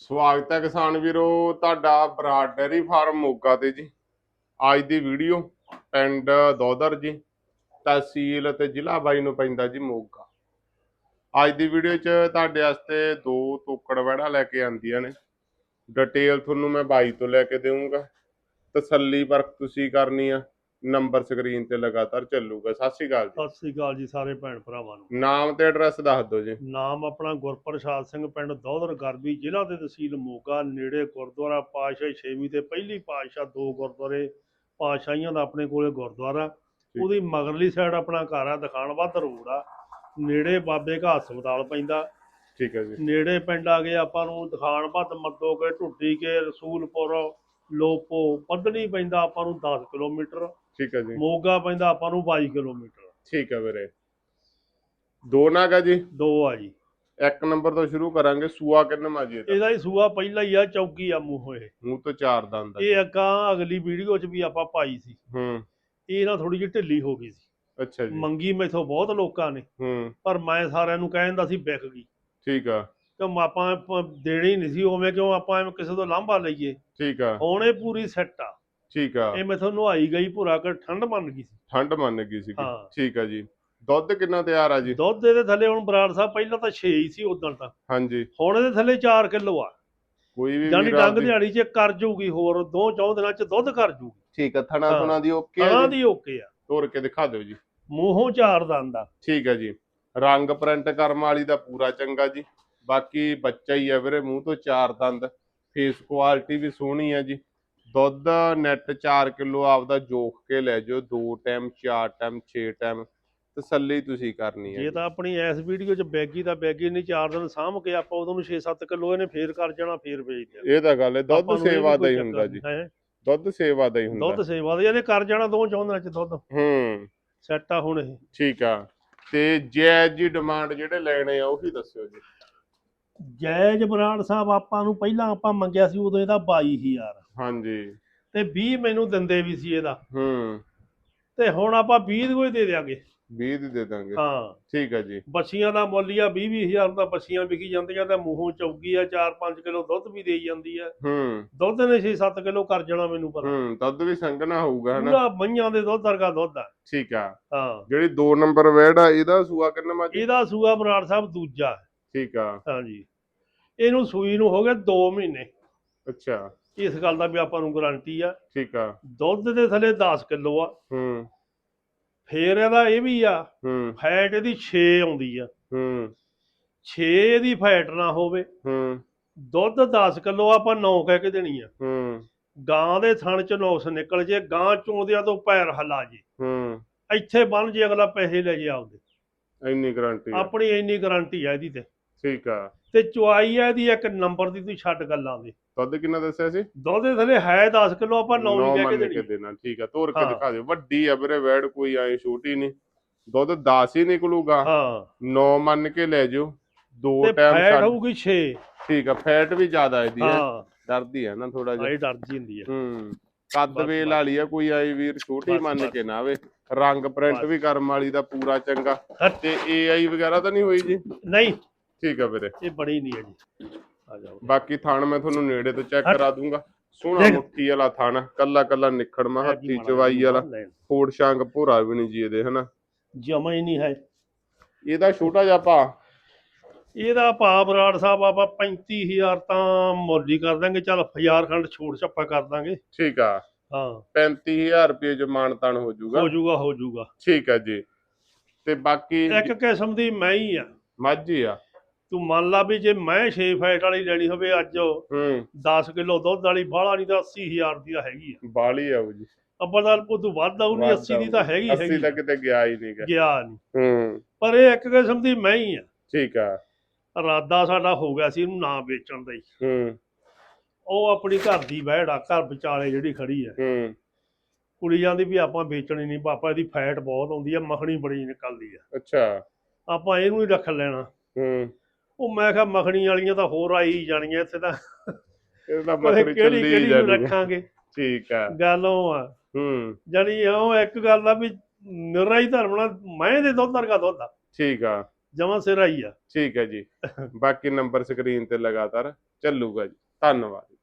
ਸਵਾਗਤ ਹੈ ਕਿਸਾਨ ਵੀਰੋ, ਤੁਹਾਡਾ ਬਰਾਡ ਡੈਰੀ ਫਾਰਮ ਮੋਗਾ ਤੇ ਜੀ। ਅੱਜ ਦੀ ਵੀਡੀਓ ਪਿੰਡ ਦੋਦਰ ਜੀ, ਤਹਿਸੀਲ ਅਤੇ ਜ਼ਿਲ੍ਹਾ ਬਾਈ ਨੂੰ ਪੈਂਦਾ ਜੀ ਮੋਗਾ। ਅੱਜ ਦੀ ਵੀਡੀਓ 'ਚ ਤੁਹਾਡੇ ਵਾਸਤੇ ਦੋ ਤੋਕੜ ਵੜਾ ਲੈ ਕੇ ਆਂਦੀਆਂ ਨੇ। ਡਿਟੇਲ ਤੁਹਾਨੂੰ ਮੈਂ ਬਾਈ ਤੋਂ ਲੈ ਕੇ ਦੇਵਾਂਗਾ ਤਸੱਲੀ ਪਰਖ ਤੁਸੀਂ ਕਰਨੀ ਆ। ਨੰਬਰ ਸਕਰੀਨ ਤੇ ਲਗਾਤਾਰ ਚੱਲੂਗਾ। ਸਤਿ ਸ਼੍ਰੀ ਅਕਾਲ ਜੀ। ਸਤਿ ਸ੍ਰੀ ਅਕਾਲ ਜੀ ਸਾਰੇ ਭੈਣ ਭਰਾਵਾਂ ਨੂੰ। ਨਾਮ ਤੇ ਐਡਰੈਸ ਦੱਸ ਦਿਓ ਜੀ। ਨਾਮ ਆਪਣਾ ਗੁਰਪ੍ਰਸਾਦ ਸਿੰਘ ਪਿੰਡ ਦੌਦਰ ਗਰਬੀ ਜ਼ਿਲ੍ਹਾ ਤੇ ਤਹਿਸੀਲ ਮੋਗਾ ਨੇੜੇ ਗੁਰਦੁਆਰਾ ਪਾਤਸ਼ਾਹੀ ਛੇਵੀਂ ਤੇ ਪਹਿਲੀ ਪਾਤਸ਼ਾਹ ਦੋ ਗੁਰਦੁਆਰੇ ਪਾਤਸ਼ਾਹੀਆਂ ਦਾ ਆਪਣੇ ਕੋਲੇ ਗੁਰਦੁਆਰਾ। ਉਹਦੀ ਮਗਰਲੀ ਸਾਈਡ ਆਪਣਾ ਘਰ ਆ ਦਿਖਾਣਵੱਧ ਰੋਡ ਆ। ਨੇੜੇ ਬਾਬੇ ਘਾ ਹਸਪਤਾਲ ਪੈਂਦਾ। ਠੀਕ ਹੈ ਜੀ। ਨੇੜੇ ਪਿੰਡ ਆ ਗਏ ਆਪਾਂ ਨੂੰ ਦਿਖਾਣਵੱਧ ਮੱਦੋਕੇ ਢੁੱਡੀ ਕੇ ਰਸੂਲਪੁਰ ਲੋਪੋ ਪੱਧਣੀ ਪੈਂਦਾ ਆਪਾਂ ਨੂੰ 10 ਕਿਲੋਮੀਟਰ। ਠੀਕ ਹੈ ਜੀ। ਮੋਗਾ ਪੈਂਦਾ ਆਪਾਂ ਨੂੰ 22 ਕਿਲੋਮੀਟਰ। ਠੀਕ ਹੈ ਵੀਰੇ। ਦੋ ਨਾਗ ਆ ਜੀ? ਦੋ ਆ ਜੀ। ਇੱਕ ਨੰਬਰ ਤੋਂ ਸ਼ੁਰੂ ਕਰਾਂਗੇ ਸੂਆ ਕਿੰਨਾ ਜੀ ਇਹਦਾ ਇਹਦਾ ਹੀ ਸੂਆ ਪਹਿਲਾ ਹੀ ਆ ਚੌਕੀ ਆ ਮੂੰਹੋਂ ਇਹ। ਮੂੰਹ ਤੋਂ ਚਾਰ ਦੰਦ ਆ ਇਹ ਅੱਗਾ ਅਗਲੀ ਵੀਡੀਓ 'ਚ ਵੀ ਆਪਾਂ ਪਾਈ ਸੀ। ਹੂੰ। ਇਹ ਨਾ ਥੋੜੀ ਜਿਹੀ ਢਿੱਲੀ ਹੋ ਗਈ ਸੀ। ਅੱਛਾ ਜੀ। ਮੰਗੀ ਮੈਥੋਂ ਬਹੁਤ ਲੋਕਾਂ ਨੇ। ਹੂੰ। ਪਰ ਮੈਂ ਸਾਰਿਆਂ ਨੂੰ ਕਹਿੰਦਾ ਸੀ ਵਿਕ ਗਈ। ਠੀਕ ਆ। ਕਿਉਂ ਆਪਾਂ ਪ- ਦੇਣੀ ਨਹੀਂ ਸੀ ਉਵੇਂ ਕਿਉਂ ਆਪਾਂ ਐਵੇਂ ਕਿਸੇ ਤੋਂ ਲਾਂਭਾ ਲਈਏ? ਠੀਕ ਆ। ਹੁਣ ਇਹ ਪੂਰੀ ਸੈੱਟ ਆ। ਠੀਕ ਆ। ਇਹ ਮੈਥੋਂ ਨੁਹਾਈ ਗਈ ਭੁਰਾ ਕਰ ਠੰਡ ਮੰਨ ਗਈ ਸੀ। ਠੰਡ ਮੰਨ ਗਈ ਸੀ। ਹਾਂ। ਠੀਕ ਆ ਜੀ। ਦੁੱਧ ਕਿੰਨਾ ਤਿਆਰ ਆ ਜੀ? ਦੁੱਧ ਇਹਦੇ ਥੱਲੇ ਹੁਣ ਬਰਾੜ ਸਾਹਿਬ ਪਹਿਲਾਂ ਤਾਂ 6 ਹੀ ਸੀ ਉਦੋਂ ਤਾਂ। ਹਾਂਜੀ। ਹੁਣ ਇਹਦੇ ਥੱਲੇ 4 ਕਿਲੋ ਆ। ਕੋਈ ਵੀ ਜਾਨੀ ਵੀਰ ਡੰਗ ਆਪਦੀ- ਦਿਹਾੜੀ 'ਚ ਕਰ ਜੂਗੀ ਹੋਰ ਦੋ ਚੌਂ ਦਿਨਾਂ 'ਚ ਦੁੱਧ ਕਰ ਜੂਗੀ। ਠੀਕ ਆ ਥਣਾ ਹਾਂ। ਥਣਾ ਦੀ ਓਕੇ ਆ ਕਰਾਂ ਜੀ? ਦੀ ਓਕੇ ਆ। ਤੋੜ ਕੇ ਦਿਖਾ ਦਿਓ ਜੀ। ਮੂੰਹੋਂ ਚਾਰ ਦੰਦ ਆ। ਠੀਕ ਆ ਜੀ। ਰੰਗ ਪ੍ਰਿੰਟ ਕਰਮ ਵਾਲੀ ਦਾ ਪੂਰਾ ਚੰਗਾ ਜੀ। ਬਾਕੀ ਬੱਚਾ ਹੀ ਆ ਵੀਰੇ ਮੂੰਹ ਤੋਂ ਚਾਰ ਦੰਦ। ਫੇਸ ਕੁਆਲਿਟੀ ਵੀ ਸੋਹਣੀ ਆ ਜੀ। ਦੁੱਧ ਨੈਟ 4 ਕਿਲੋ ਆਪਦਾ ਜੋਖ ਕੇ ਲੈ ਜਾਓ ਦੋ ਟਾਈਮ ਚਾਰ ਟਾਈਮ 6 ਟਾਈਮ ਤਸੱਲੀ ਤੁਸੀਂ ਕਰਨੀ ਹੈ ਜੇ ਤਾਂ ਆਪਣੀ ਇਸ ਵੀਡੀਓ 'ਚ ਬੈਗੀ ਤਾਂ ਬੈਗੀ ਨਹੀਂ ਚਾਰ ਦਿਨ ਸਾਂਭ ਕੇ ਆਪਾਂ ਉਦੋਂ ਨੂੰ 6-7 ਕਿਲੋ ਇਹਨੇ ਫੇਰ ਕਰ ਜਾਣਾ ਫੇਰ ਵੇਚ ਦੇਣਾ। ਇਹ ਤਾਂ ਗੱਲ ਹੈ ਦੁੱਧ ਸੇਵਾ ਵੀ ਦਾ ਹੀ ਹੁੰਦਾ ਜੀ। ਦੁੱਧ ਸੇਵਾ ਦਾ ਹੀ ਹੁੰਦਾ। ਦੁੱਧ ਸੇਵਾ ਦੇ ਇਹਨੇ ਕਰ ਜਾਣਾ ਦੋ ਚੌਂ ਚ ਦੁੱਧ। ਹੂੰ। ਸੈੱਟ ਆ ਹੁਣ ਇਹ। ਠੀਕ ਆ। ਤੇ ਜੈਜ ਜੀ ਡਿਮਾਂਡ ਜਿਹੜੇ ਲੈਣੇ ਆ ਉਹੀ ਦੱਸਿਓ ਜੀ। ਜੈਜ ਬਰਾੜ ਸਾਹਿਬ ਆਪਾਂ ਨੂੰ ਪਹਿਲਾਂ ਆਪਾਂ ਮੰਗਿਆ ਸੀ ਉਦੋਂ ਇਹਦਾ 22000 ਹਾਂਜੀ। ਤੇ 20 ਮੈਨੂੰ ਦਿੰਦੇ ਵੀ ਸੀ ਇਹਦਾ। ਹੂੰ। ਤੇ ਹੁਣ ਆਪਾਂ 20 ਕੋਈ ਦੇ ਦਿਆਂਗੇ। 20 ਦੀ ਦੇ ਦਾਂਗੇ। ਹਾਂ। ਠੀਕ ਆ ਜੀ। ਬੱਛੀਆਂ ਦਾ ਮੁੱਲ ਹੀ ਆ 20 20000 ਦਾ ਬੱਛੀਆਂ ਵਿਕੀ ਜਾਂਦੀਆਂ ਤੇ ਮੂੰਹੋਂ ਚੌਗੀ ਆ 4-5 ਕਿਲੋ ਦੁੱਧ ਵੀ ਦੇਈ ਜਾਂਦੀ ਆ। ਹੂੰ। ਦੁੱਧ ਨੇ 6-7 ਕਿਲੋ ਕਰ ਜਾਣਾ ਮੈਨੂੰ ਪਤਾ। ਹੂੰ ਦੁੱਧ ਵੀ ਸੰਘਣਾ ਹੋਊਗਾ ਹਨਾ? ਪੂਰਾ ਮਈਆਂ ਦੇ ਦੁੱਧ ਵਰਗਾ ਦੁੱਧ ਆ। ਠੀਕ ਆ। ਹਾਂ। ਜਿਹੜੀ 2 ਨੰਬਰ ਵੈੜ ਆ ਇਹਦਾ ਸੂਆ ਕਿੰਨਾ ਮਾ ਜੀ ਇਹਦਾ ਸੂਆ ਬਰਾੜ ਸਾਹਿਬ ਦੂਜਾ। ਠੀਕ ਆ। ਹਾਂਜੀ। ਇਹਨੂੰ ਸੂਈ ਨੂੰ ਹੋ ਗਏ 2 ਮਹੀਨੇ। ਅੱਛਾ। ਇਸ ਗੱਲ ਦਾ ਵੀ ਆਪਾਂ ਨੂੰ ਗਾਰੰਟੀ ਆ। ਠੀਕ ਆ। ਦੁੱਧ ਦੇ ਥੱਲੇ 10 ਕਿਲੋ ਆ। ਹੂੰ। ਫੇਰ ਇਹਦਾ ਇਹ ਵੀ ਆ ਹੂੰ। ਫੈਟ ਇਹਦੀ 6 ਆਉਂਦੀ ਆ। ਹੂੰ। 6 ਦੀ ਫੈਟ ਨਾ ਹੋਵੇ। ਹੂੰ। ਦੁੱਧ 10 ਕਿਲੋ ਆਪਾਂ 9 ਕਹਿ ਕੇ ਦੇਣੀ ਆ। ਹੂੰ। ਗਾਂ ਦੇ ਥਣ ਚ ਨੌਸ ਨਿਕਲ ਜੇ ਗਾਂ ਚੋਂਦਿਆਂ ਤੋਂ ਪੈਰ ਹਲਾ ਜੇ। ਹੂੰ। ਇੱਥੇ ਬੰਨ ਜੇ ਅਗਲਾ ਪੈਸੇ ਲੈ ਜੇ ਆਪਦੇ। ਇੰਨੀ ਗਾਰੰਟੀ ਆਪਣੀ ਇੰਨੀ ਗਾਰੰਟੀ ਆ ਇਹਦੀ ਤੇ। ਠੀਕ ਆ। ਤੇ ਚੁਆਈ ਇਹਦੀ ਇੱਕ ਨੰਬਰ ਦੀ ਤੂੰ ਛੱਡ ਗੱਲਾਂ ਦੇ। ਦੁੱਧ ਕਿੰਨਾ ਦੱਸਿਆ ਸੀ? ਦੁੱਧ ਦੇ ਥੱਲੇ ਹੈ 10 ਕਿਲੋ ਆਪਾਂ 9 ਨੌ ਹੀ ਕਹਿ ਕੇ ਦੇਣੀ। ਠੀਕ ਆ ਤੋਰ ਕੇ ਹਾਂ। ਦਿਖਾ ਦਿਓ। ਵੱਡੀ ਆ ਵੀਰੇ ਵੈੜ ਕੋਈ ਐ ਛੋਟੀ ਨਹੀਂ। ਦੁੱਧ 10 ਹੀ ਨਿਕਲੂਗਾ। ਹਾਂ। 9 ਮੰਨ ਕੇ ਲੈ ਜਾਓ। ਦੋ ਟਾਈਮ ਫੈਟ ਹੋਊਗੀ 6 ਠੀਕ ਆ ਫੈਟ ਵੀ ਜ਼ਿਆਦਾ ਇਹਦੀ ਹੈ। ਹਾਂ। ਡਰਦੀ ਹੈ ਨਾ ਥੋੜਾ ਜਿਹਾ। ਆਈ ਡਰਦੀ ਹੁੰਦੀ ਆ। ਹੂੰ ਕੱਦ ਵੇਲ। ਵਾਲੀ ਆ ਕੋਈ ਆਈ ਵੀਰ ਛੋਟੀ ਮੰਨ। ਕੇ ਨਾ ਆਵੇ। ਰੰਗ ਪ੍ਰਿੰਟ। ਵੀ ਕਰਮ ਵਾਲੀ ਦਾ ਪੂਰਾ ਚੰਗਾ। ਤੇ ਏਆਈ ਵਗੈਰਾ ਤਾਂ ਨਹੀਂ ਹੋਈ ਜੀ? ਨਹੀਂ ਠੀਕ ਆ ਵੀਰੇ। ਇਹ ਬੜੀ ਨਹੀਂ ਹੈ ਜੀ ਆ ਜਾਓ। ਬਾਕੀ ਥਣ ਮੈਂ ਤੁਹਾਨੂੰ ਨੇੜੇ ਤੋਂ ਚੈੱਕ। ਕਰਾ ਦੂੰਗਾ। ਸੋਹਣਾ। ਮੁੱਠੀ ਵਾਲਾ ਥਣ ਕੱਲਾ ਕੱਲਾ ਨਿਖੜਮਾ ਹੱਥੀ ਚਵਾਈ ਵਾਲਾ। ਫੋੜ ਸ਼ਾਂਗ ਭੋਰਾ ਵੀ ਨਹੀਂ ਜੀ ਇਹਦੇ ਹਨਾ? ਜਮਾ ਹੀ ਨਹੀਂ ਹੈ। ਇਹਦਾ ਛੋਟਾ ਜਿਹਾ ਭਾ ਇਹਦਾ ਭਾ ਬਰਾੜ ਸਾਹਿਬ ਆਪਾਂ 35000 ਤਾਂ ਮੁੱਲ ਹੀ ਕਰ ਦਾਂਗੇ। ਚੱਲ 1000 ਖੰਡ ਛੋੜ ਛੱਪਾ ਕਰ ਦਾਂਗੇ। ਠੀਕ ਆ। ਹਾਂ। 35000 ਰੁਪਏ ਚ ਮਾਨਤਾਨ ਹੋ ਜਾਊਗਾ ਹੋ ਜਾਊਗਾ। ਹੋ ਜਾਊਗਾ ਠੀਕ ਆ ਜੀ। ਤੇ ਬਾਕੀ ਇੱਕ ਕਿਸਮ ਦੀ ਮੈਂ ਹੀ ਆ। ਮੱਝ ਹੀ ਆ। ਤੂੰ ਮੰਨ ਲਾ ਵੀ ਜੇ ਮੈਂ 6 ਫੈਟ ਵਾਲੀ ਲੈਣੀ ਹੋਵੇ ਅੱਜ ਹੂੰ। 10 ਕਿਲੋ ਦੁੱਧ ਵਾਲੀ ਬਾਹਲਾ ਨਹੀਂ ਤਾਂ 80000 ਦੀ ਤਾਂ ਹੈਗੀ ਆ। ਬਾਲੀ ਆਉ ਜੀ। ਆਪਾਂ ਤਾਂ ਉਦੋਂ ਵੱਧ ਆਉ ਨਹੀਂ 80 ਦੀ ਤਾਂ ਹੈਗੀ 80 ਹੈਗੀ। ਤਾਂ ਗਿਆ ਹੀ ਨਹੀਂ ਗਿਆ ਨਹੀਂ। ਹੂੰ। ਪਰ ਇਹ ਇੱਕ ਕਿਸਮ ਦੀ ਮੈਂ ਹੀ ਆ। ਠੀਕ ਆ। ਇਰਾਦਾ ਸਾਡਾ ਹੋ ਗਿਆ ਸੀ ਇਹਨੂੰ ਨਾ ਵੇਚਣ ਦਾ ਹੀ। ਹੂੰ। ਉਹ ਆਪਣੀ ਘਰ ਦੀ ਵਹਿੜ ਆ ਘਰ ਵਿਚਾਲੇ ਜਿਹੜੀ ਖੜੀ ਆ। ਹੂੰ। ਕੁੜੀ ਜਾਂਦੀ ਵੀ ਆਪਾਂ ਵੇਚਣੀ ਨਹੀਂ ਪਾਪਾ ਇਹਦੀ ਫੈਟ ਬਹੁਤ ਆਉਂਦੀ ਆ ਮੱਖਣੀ ਬੜੀ ਨਿਕਲਦੀ ਆ। ਅੱਛਾ। ਆਪਾਂ ਇਹਨੂੰ ਹੀ ਰੱਖ ਲੈਣਾ। ਹੂੰ। ਉਹ ਮੈਂ ਕਿਹਾ ਮੱਖਣੀ ਵਾਲੀਆਂ ਤਾਂ ਹੋਰ ਆਈ ਹੀ ਜਾਣੀਆਂ ਇੱਥੇ ਤਾਂ। ਇਹ ਤਾਂ ਕੋਈ ਮੱਖਣੀ ਕਿਹੜੀ ਚੱਲੀ ਕਿਹੜੀ ਨੂੰ ਜਾਣੀ ਆ। ਰੱਖਾਂਗੇ? ਠੀਕ ਆ। ਗੱਲ ਉਹ ਆ। ਹੂੰ। ਜਾਣੀ ਉਹ ਇੱਕ ਗੱਲ ਆ ਵੀ ਨਿਰਾ ਹੀ ਧਰਮ ਨਾਲ ਮੈਂ ਦੇ ਦੁੱਧ ਵਰਗਾ ਦੁੱਧ ਆ। ਠੀਕ ਆ। ਜਮਾਂ ਸਿਰਾ ਹੀ ਆ। ਠੀਕ ਹੈ ਜੀ। ਬਾਕੀ ਨੰਬਰ ਸਕਰੀਨ ਤੇ ਲਗਾਤਾਰ ਚੱਲੂਗਾ ਜੀ। ਧੰਨਵਾਦ।